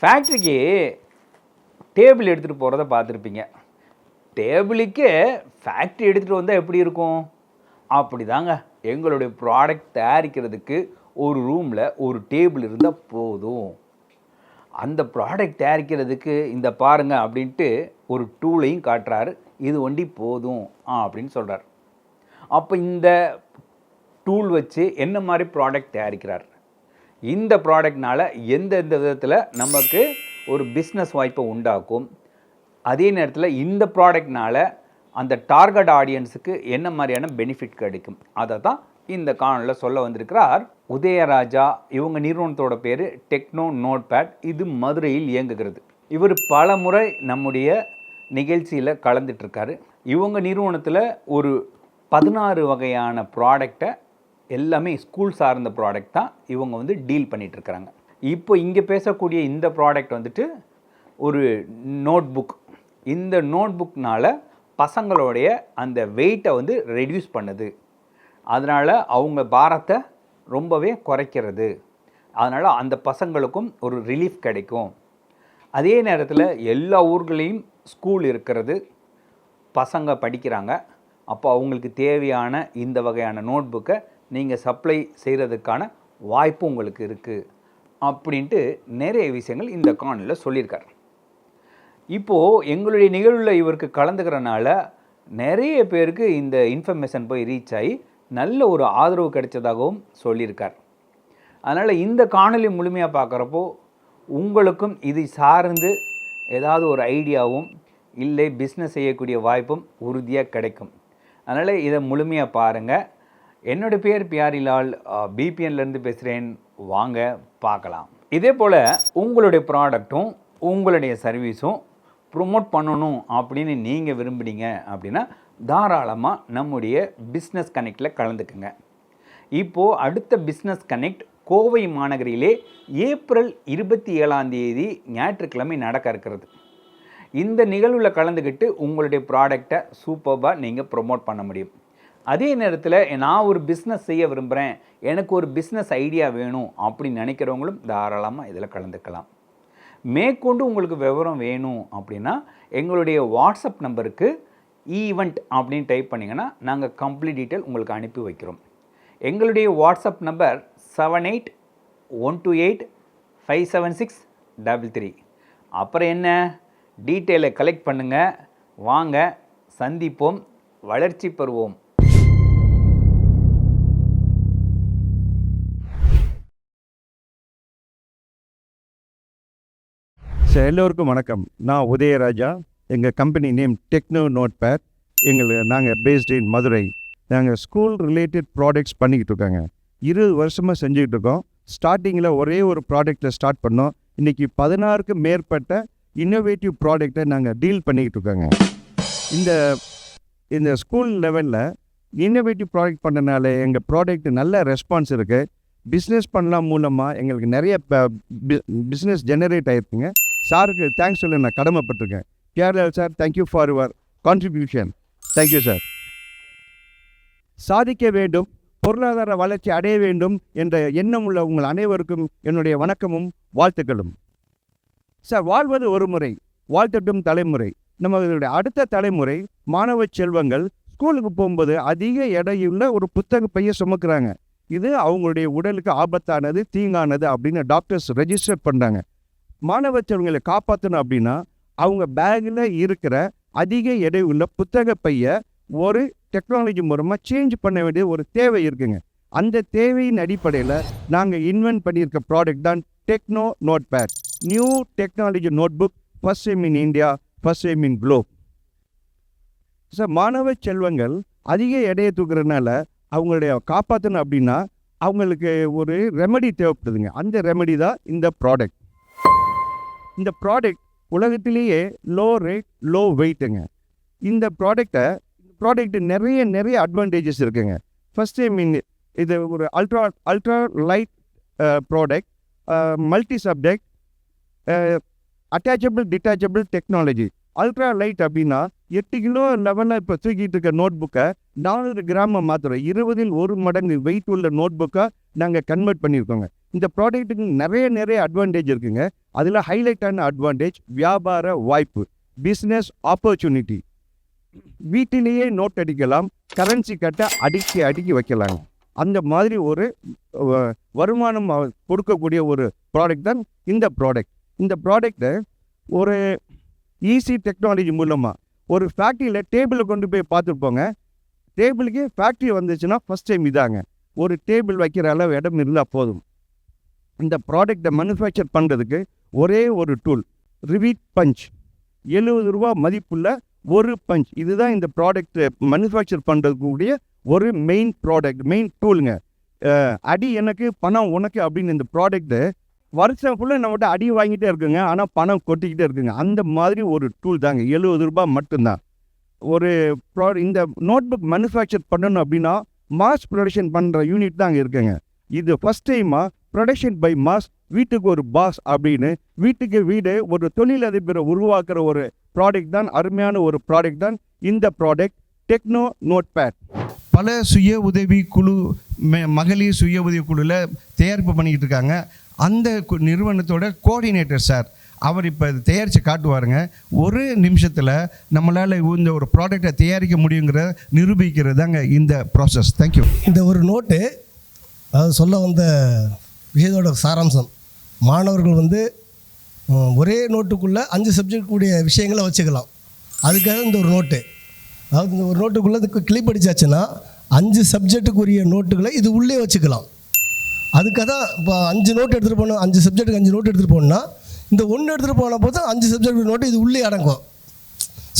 ஃபேக்ட்ரிக்கு டேபிள் எடுத்துகிட்டு போகிறத பார்த்துருப்பீங்க. டேபிளுக்கே ஃபேக்ட்ரி எடுத்துகிட்டு வந்தால் எப்படி இருக்கும்? அப்படி தாங்க எங்களுடைய ப்ராடக்ட் தயாரிக்கிறதுக்கு ஒரு ரூமில் ஒரு டேபிள் இருந்தால் போதும். அந்த ப்ராடக்ட் தயாரிக்கிறதுக்கு இந்த பாருங்கள் அப்படின்ட்டு ஒரு டூலையும் காட்டுறாரு. இது ஒண்டி போதும் அப்படின்னு சொல்கிறார் அப்போ இந்த டூல் வச்சு என்ன மாதிரி ப்ராடக்ட் தயாரிக்கிறார்? இந்த ப்ராடக்ட்னால எந்தெந்த விதத்தில் நமக்கு ஒரு பிஸ்னஸ் வாய்ப்பை உண்டாக்கும்? அதே நேரத்தில் இந்த ப்ராடக்ட்னால அந்த டார்கெட் ஆடியன்ஸுக்கு என்ன மாதிரியான பெனிஃபிட் கிடைக்கும்? அதை தான் இந்த காணொலியில் சொல்ல வந்திருக்கிறார் உதயராஜா. இவங்க நிறுவனத்தோட பேர் டெக்னோ நோட் பேட் இது மதுரையில் இயங்குகிறது. இவர் பல முறை நம்முடைய நிகழ்ச்சியில் கலந்துட்டுருக்காரு இவங்க நிறுவனத்தில் ஒரு பதினாறு வகையான ப்ராடக்டை எல்லாமே ஸ்கூல் சார்ந்த ப்ராடக்ட் தான் இவங்க வந்து டீல் பண்ணிகிட்ருக்குறாங்க இப்போ இங்கே பேசக்கூடிய இந்த ப்ராடக்ட் வந்துட்டு ஒரு நோட் புக் இந்த நோட் புக்னால் பசங்களுடைய அந்த வெயிட்டை வந்து ரெடியூஸ் பண்ணுது. அதனால் அவங்க பாரத்தை ரொம்பவே குறைக்கிறது. அதனால் அந்த பசங்களுக்கும் ஒரு ரிலீஃப் கிடைக்கும். அதே நேரத்தில் எல்லா ஊர்களையும் ஸ்கூல் இருக்கிறது. பசங்க படிக்கிறாங்க. அப்போ அவங்களுக்கு தேவையான இந்த வகையான நோட் புக்கை நீங்கள் சப்ளை செய்கிறதுக்கான வாய்ப்பு உங்களுக்கு இருக்குது அப்படின்ட்டு நிறைய விஷயங்கள் இந்த காணொலியில் சொல்லியிருக்கார். இப்போது எங்களுடைய நிகழ்வில் இவருக்கு கலந்துக்கிறனால நிறைய பேருக்கு இந்த இன்ஃபர்மேஷன் போய் ரீச் ஆகி நல்ல ஒரு ஆதரவு கிடைச்சதாகவும் சொல்லியிருக்கார். அதனால் இந்த காணொலி முழுமையாக பார்க்குறப்போ உங்களுக்கும் இதை சார்ந்து ஏதாவது ஒரு ஐடியாவும் இல்லை பிஸ்னஸ் செய்யக்கூடிய வாய்ப்பும் உறுதியாக கிடைக்கும். அதனால் இதை முழுமையாக பாருங்கள் என்னோடய பேர் பியாரிலால் பிபிஎன்லேருந்து பேசுகிறேன் வாங்க பார்க்கலாம். இதே போல் உங்களுடைய ப்ராடக்ட்டும் உங்களுடைய சர்வீஸும் ப்ரொமோட் பண்ணணும் அப்படின்னு நீங்கள் விரும்புனீங்க அப்படின்னா தாராளமாக நம்முடைய பிஸ்னஸ் கனெக்டில் கலந்துக்குங்க. இப்போது அடுத்த பிஸ்னஸ் கனெக்ட் கோவை மாநகரிலே ஏப்ரல் இருபத்தி ஏழாம் தேதி ஞாயிற்றுக்கிழமை நடக்க இருக்கிறது. இந்த நிகழ்வில் கலந்துக்கிட்டு உங்களுடைய ப்ராடக்டை சூப்பராக நீங்கள் ப்ரொமோட் பண்ண முடியும். அதே நேரத்தில் நான் ஒரு பிஸ்னஸ் செய்ய விரும்புகிறேன் எனக்கு ஒரு பிஸ்னஸ் ஐடியா வேணும் அப்படின்னு நினைக்கிறவங்களும் தாராளமாக இதில் கலந்துக்கலாம். மேற்கொண்டு உங்களுக்கு விவரம் வேணும் அப்படின்னா எங்களுடைய வாட்ஸ்அப் நம்பருக்கு ஈவெண்ட் அப்படின்னு டைப் பண்ணிங்கன்னா நாங்கள் கம்ப்ளீட் டீட்டெயில் உங்களுக்கு அனுப்பி வைக்கிறோம். எங்களுடைய WhatsApp number seven eight one two eight five seven six double three அப்புறம் என்ன? டீட்டெயிலை கலெக்ட் பண்ணுங்கள் வாங்க சந்திப்போம் வளர்ச்சி பெறுவோம். ஸோ எல்லோருக்கும் வணக்கம். நான் உதயராஜா. எங்கள் company name Techno note pad எங்களுக்கு நாங்கள் பேஸ்ட் இன் மதுரை. நாங்கள் ஸ்கூல் ரிலேட்டட் ப்ராடக்ட்ஸ் பண்ணிக்கிட்டு இருக்காங்க. இருபது வருஷமாக செஞ்சுக்கிட்டு இருக்கோம். ஸ்டார்டிங்கில் ஒரே ஒரு ப்ராடக்ட்டில் ஸ்டார்ட் பண்ணோம். இன்றைக்கி பதினாறுக்கு மேற்பட்ட இன்னோவேட்டிவ் ப்ராடக்டை நாங்கள் டீல் பண்ணிக்கிட்டு இருக்காங்க. இந்த இந்த ஸ்கூல் லெவலில் இன்னோவேட்டிவ் ப்ராடக்ட் பண்ணனால எங்கள் ப்ராடக்ட் நல்ல ரெஸ்பான்ஸ் இருக்குது பிஸ்னஸ் பண்ணலாம் மூலமாக எங்களுக்கு நிறைய பிஸ்னஸ் ஜெனரேட் ஆகிருக்குங்க சாருக்கு தேங்க்ஸ் சொல்ல நான் கடமைப்பட்டிருக்கேன். Kerala sir thank you for your contribution thank you sir சாதிக்க வேண்டும் பொருளாதார வளர்ச்சி அடைய வேண்டும் என்ற எண்ணம் உள்ள உங்கள் அனைவருக்கும் என்னுடைய வணக்கமும் வாழ்த்துக்களும். சார் வாழ்வது ஒரு முறை வாழ்த்தட்டும் தலைமுறை. நம்மளுடைய அடுத்த தலைமுறை மாணவ செல்வங்கள் ஸ்கூலுக்கு போகும்போது அதிக எடையுள்ள ஒரு புத்தக பைய சுமக்கிறாங்க. இது அவங்களுடைய உடலுக்கு ஆபத்தானது தீங்கானது அப்படின்னு டாக்டர்ஸ் ரெஜிஸ்டர் பண்ணுறாங்க மாணவ செல்வங்களை காப்பாற்றணும் அப்படின்னா அவங்க பேக்கில் இருக்கிற அதிக எடை உள்ள புத்தக பைய ஒரு டெக்னாலஜி மூலமாக சேஞ்ச் பண்ண வேண்டிய ஒரு தேவை இருக்குங்க. அந்த தேவையின் அடிப்படையில் நாங்கள் இன்வென்ட் பண்ணியிருக்க ப்ராடக்ட் தான் Techno note pad new technology note book first time in India first time in globe sir மாணவ செல்வங்கள் அதிக எடையை தூக்குறதுனால அவங்களுடைய காப்பாற்றணும் அப்படின்னா அவங்களுக்கு ஒரு ரெமெடி தேவைப்படுதுங்க. அந்த ரெமெடி தான் இந்த ப்ராடக்ட் இந்த ப்ராடக்ட் உலகத்திலேயே லோ ரேட் லோ வெயிட்டுங்க இந்த ப்ராடக்டை ப்ராடக்ட் நிறைய நிறைய அட்வான்டேஜஸ் இருக்குங்க. ஃபஸ்ட் ஐ மீன் இது ஒரு ultra ultra light product multi subject attachable detachable technology ultra light அப்படின்னா எட்டு கிலோ லெவலில் இப்போ தூக்கிட்டு இருக்க நோட் புக்கை நானூறு கிராமம் மாத்திரம் இருபதில் ஒரு மடங்கு வெயிட் உள்ள நோட் புக்கை நாங்கள் கன்வெர்ட் பண்ணியிருக்கோங்க இந்த ப்ராடக்ட்டுக்கு நிறைய நிறைய அட்வான்டேஜ் இருக்குங்க. அதில் ஹைலைட்டான அட்வான்டேஜ் வியாபார வாய்ப்பு பிஸ்னஸ் ஆப்பர்ச்சுனிட்டி வீட்டிலேயே நோட் அடிக்கலாம் கரன்சி கட்ட அடுக்கி அடுக்கி வைக்கலாங்க அந்த மாதிரி ஒரு வருமானம் கொடுக்கக்கூடிய ஒரு ப்ராடக்ட் தான் இந்த ப்ராடக்ட் இந்த ப்ராடக்ட்டை ஒரு ஈஸி டெக்னாலஜி மூலமாக ஒரு ஃபேக்ட்ரியில் டேபிளை கொண்டு போய் பார்த்துருப்போங்க. டேபிளுக்கு ஃபேக்ட்ரி வந்துச்சுன்னா ஃபஸ்ட் டைம் இதாங்க. ஒரு டேபிள் வைக்கிற அளவு இடம் இருந்தால் போதும். இந்த ப்ராடக்டை மேனுஃபேக்சர் பண்ணுறதுக்கு ஒரே ஒரு டூல் ரிவீட் பஞ்ச் எழுபது ரூபா மதிப்புள்ள ஒரு பஞ்ச் இதுதான் இந்த ப்ராடக்ட் மேனுஃபேக்சர் பண்ணுறதுக்கூடிய ஒரு மெயின் ப்ராடக்ட் மெயின் டூலுங்க அடி எனக்கு பணம் உனக்கு அப்படின்னு இந்த ப்ராடக்ட்டு வருஷம் ஃபுல்லாக நம்மகிட்ட அடி வாங்கிட்டே இருக்குங்க. ஆனால் பணம் கொட்டிக்கிட்டே இருக்குங்க. அந்த மாதிரி ஒரு டூல் தாங்க. எழுபது ரூபாய் மட்டும்தான். ஒரு ப்ரா இந்த நோட் புக் மேனுஃபேக்சர் பண்ணணும் அப்படின்னா மாஸ் ப்ரொடக்ஷன் பண்ணுற யூனிட் தான் அங்கே இருக்குங்க. இது ஃபஸ்ட் டைமாக ப்ரொடக்ஷன் பை மாஸ் வீட்டுக்கு ஒரு பாஸ் அப்படின்னு வீட்டுக்கு வீடு ஒரு தொழிலதிபரை உருவாக்குற ஒரு ப்ராடக்ட் தான் அருமையான ஒரு ப்ராடக்ட் தான். இந்த ப்ராடக்ட் டெக்னோ நோட் பேட் பல சுய உதவி குழு மெ- மகளிர் சுய உதவி குழுவில் தயாரிப்பு பண்ணிக்கிட்டு இருக்காங்க. அந்த கு- நிறுவனத்தோட கோஆர்டினேட்டர் சார் அவர் இப்போ தயாரித்து காட்டுவாருங்க. ஒரு நிமிஷத்தில் நம்மளால் இந்த ஒரு ப்ராடக்டை தயாரிக்க முடியுங்கிற நிரூபிக்கிறது தாங்க இந்த ப்ராசஸ் தேங்க்யூ இந்த ஒரு நோட்டு அதாவது சொல்ல வந்த விஷயத்தோட சாராம்சம். மாணவர்கள் வந்து ஒரே நோட்டுக்குள்ளே அஞ்சு சப்ஜெக்ட் கூடிய விஷயங்களை வச்சுக்கலாம். அதுக்காக இந்த ஒரு நோட்டு. அதாவது இந்த ஒரு நோட்டுக்குள்ளே இதுக்கு கிளிப் அடித்தாச்சுன்னா அஞ்சு சப்ஜெக்ட்டுக்குரிய நோட்டுகளை இது உள்ளே வச்சுக்கலாம். அதுக்காக தான் இப்போ அஞ்சு நோட் எடுத்துகிட்டு போனோம் அஞ்சு சப்ஜெக்ட்டுக்கு அஞ்சு நோட் எடுத்துகிட்டு போனோம்னா இந்த ஒன்று எடுத்துகிட்டு போன போது அஞ்சு சப்ஜெக்ட் நோட்டு இது உள்ளே அடங்கும்.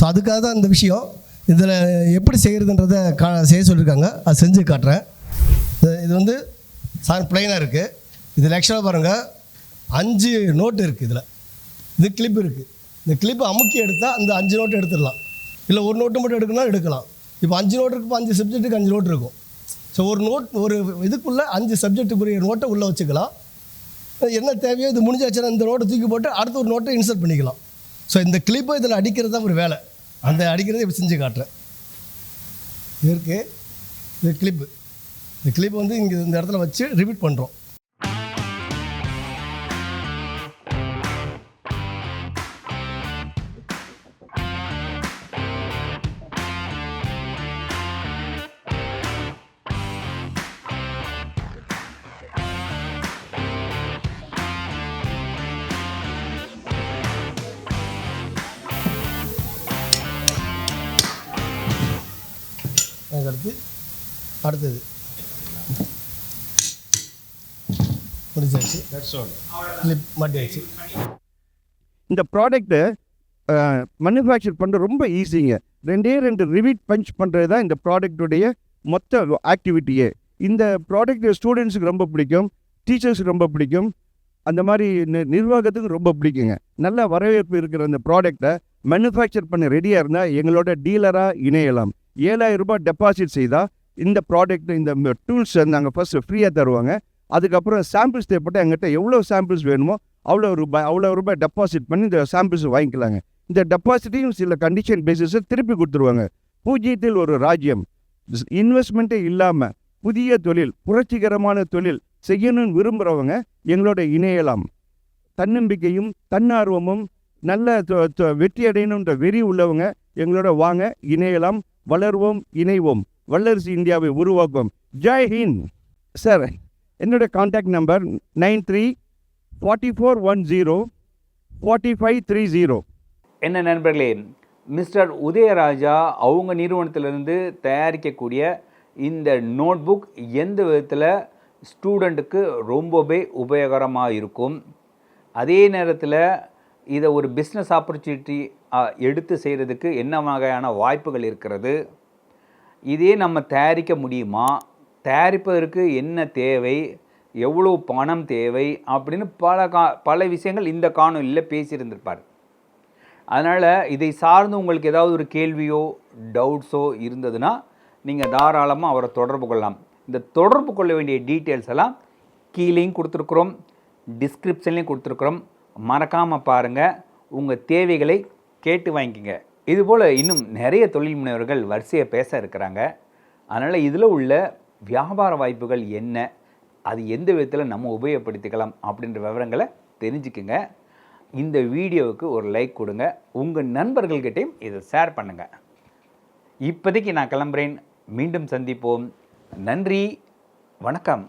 ஸோ அதுக்காக தான் இந்த விஷயம். இதில் எப்படி செய்கிறதுன்றதை கா செய்ய சொல்லியிருக்காங்க. அது செஞ்சு காட்டுறேன். இது- இது வந்து சார் பிளைனாக இருக்குது இதில் ஆக்சுவலாக பாருங்கள் அஞ்சு நோட்டு இருக்குது இதில். இது கிளிப் இருக்குது இந்த கிளிப்பை அமுக்கி எடுத்தால் அந்த அஞ்சு நோட்டு எடுத்துடலாம். இல்லை ஒரு நோட்டு மட்டும் எடுக்கணும்னா எடுக்கலாம். இப்போ அஞ்சு நோட்டு இருக்கு அஞ்சு சப்ஜெக்ட்டுக்கு அஞ்சு நோட்டு இருக்கும். ஸோ ஒரு நோட் ஒரு இதுக்குள்ளே அஞ்சு சப்ஜெக்ட்டுக்குரிய நோட்டை உள்ளே வச்சுக்கலாம். என்ன தேவையோ இது முடிஞ்சாச்சுன்னா இந்த நோட்டை தூக்கி போட்டு அடுத்த ஒரு நோட்டை இன்சர்ட் பண்ணிக்கலாம். ஸோ இந்த கிளிப்பை இதில் அடிக்கிறது தான் ஒரு வேலை. அந்த அடிக்கிறதை இப்போ செஞ்சு காட்டுறேன். இது இது கிளிப்பு இந்த கிளிப் வந்து இங்கே இந்த இடத்துல வச்சு ரிப்பீட் பண்ணுறோம் அதுக்கடுத்து அடுத்தது மாட்டியாச்சு இந்த ப்ராடக்ட்டை மேனுஃபேக்சர் பண்ணுறது ரொம்ப ஈஸிங்க ரெண்டே ரெண்டு ரிவீட் பஞ்ச் பண்ணுறது தான் இந்த ப்ராடக்ட்டுடைய மொத்த ஆக்டிவிட்டியே இந்த ப்ராடக்ட் ஸ்டூடெண்ட்ஸுக்கு ரொம்ப பிடிக்கும். டீச்சர்ஸுக்கு ரொம்ப பிடிக்கும். அந்த மாதிரி நி- நிர்வாகத்துக்கு ரொம்ப பிடிக்குங்க. நல்ல வரவேற்பு இருக்கிற இந்த ப்ராடக்டை மேனுஃபேக்சர் பண்ண ரெடியாக இருந்தால் எங்களோட டீலராக இணையலாம். ஏழாயிரம் ரூபாய் டெபாசிட் செய்தால் இந்த ப்ராடக்ட் இந்த டூல்ஸ் நாங்கள் ஃபஸ்ட்டு ஃப்ரீயாக தருவாங்க. அதுக்கப்புறம் சாம்பிள்ஸ் தேவைப்பட்ட எங்கிட்ட எவ்வளோ சாம்பிள்ஸ் வேணுமோ அவ்வளோ ரூபாய் அவ்வளோ ரூபாய் டெபாசிட் பண்ணி இந்த சாம்பிள்ஸ் வாங்கிக்கலாங்க. இந்த டெபாசிட்டையும் சில கண்டிஷன் பேசிஸை திருப்பி கொடுத்துருவாங்க. பூஜ்ஜியத்தில் ஒரு ராஜ்யம். இன்வெஸ்ட்மெண்ட்டே இல்லாமல் புதிய தொழில் புரட்சிகரமான தொழில் செய்யணும்னு விரும்புகிறவங்க எங்களோட இணையலாம். தன்னம்பிக்கையும் தன்னார்வமும் நல்ல வெற்றி அடையணுன்ற வெறி உள்ளவங்க எங்களோட வாங்க இணையலாம். வளர்வோம் இணைவோம். வல்லரசு இந்தியாவை உருவாக்குவோம். ஜெய் ஹிந்த். சார் என்னோட contact number nine three forty four one zero forty five three zero. என்ன நண்பர்களே மிஸ்டர் உதயராஜா அவங்க நிறுவனத்திலிருந்து தயாரிக்கக்கூடிய இந்த நோட்புக் எந்த விதத்தில் ஸ்டூடெண்ட்டுக்கு ரொம்பவே உபயோகரமாக இருக்கும்? அதே நேரத்தில் இதை ஒரு பிஸ்னஸ் ஆப்பர்ச்சுனிட்டி எடுத்து செய்கிறதுக்கு என்ன வகையான வாய்ப்புகள் இருக்கிறது? இதே நம்ம தயாரிக்க முடியுமா? தயாரிப்பதற்கு என்ன தேவை? எவ்வளோ பணம் தேவை? அப்படின்னு பல கா பல விஷயங்கள் இந்த காணொலியில் பேசியிருந்திருப்பார். அதனால் இதை சார்ந்து உங்களுக்கு ஏதாவது ஒரு கேள்வியோ டவுட்ஸோ இருந்ததுன்னா நீங்கள் தாராளமாக அவரை தொடர்பு கொள்ளலாம். இந்த தொடர்பு கொள்ள வேண்டிய டீட்டெயில்ஸ் எல்லாம் கீழேயும் கொடுத்துருக்குறோம். டிஸ்கிரிப்ஷன்லேயும் கொடுத்துருக்குறோம். மறக்காமல் பாருங்கள் உங்கள் தேவைகளை கேட்டு வாங்கிக்கங்க. இதுபோல் இன்னும் நிறைய தொழில் முனைவர்கள் வரிசையை பேச இருக்கிறாங்க. அதனால் இதில் உள்ள வியாபார வாய்ப்புகள் என்ன? அது எந்த விதத்தில் நம்ம உபயோகப்படுத்திக்கலாம் அப்படின்ற விவரங்களை தெரிஞ்சுக்குங்க. இந்த வீடியோவுக்கு ஒரு லைக் கொடுங்க. உங்கள் நண்பர்கள்கிட்டையும் இதை ஷேர் பண்ணுங்கள் இப்போதைக்கு நான் கிளம்புறேன். மீண்டும் சந்திப்போம். நன்றி. வணக்கம்.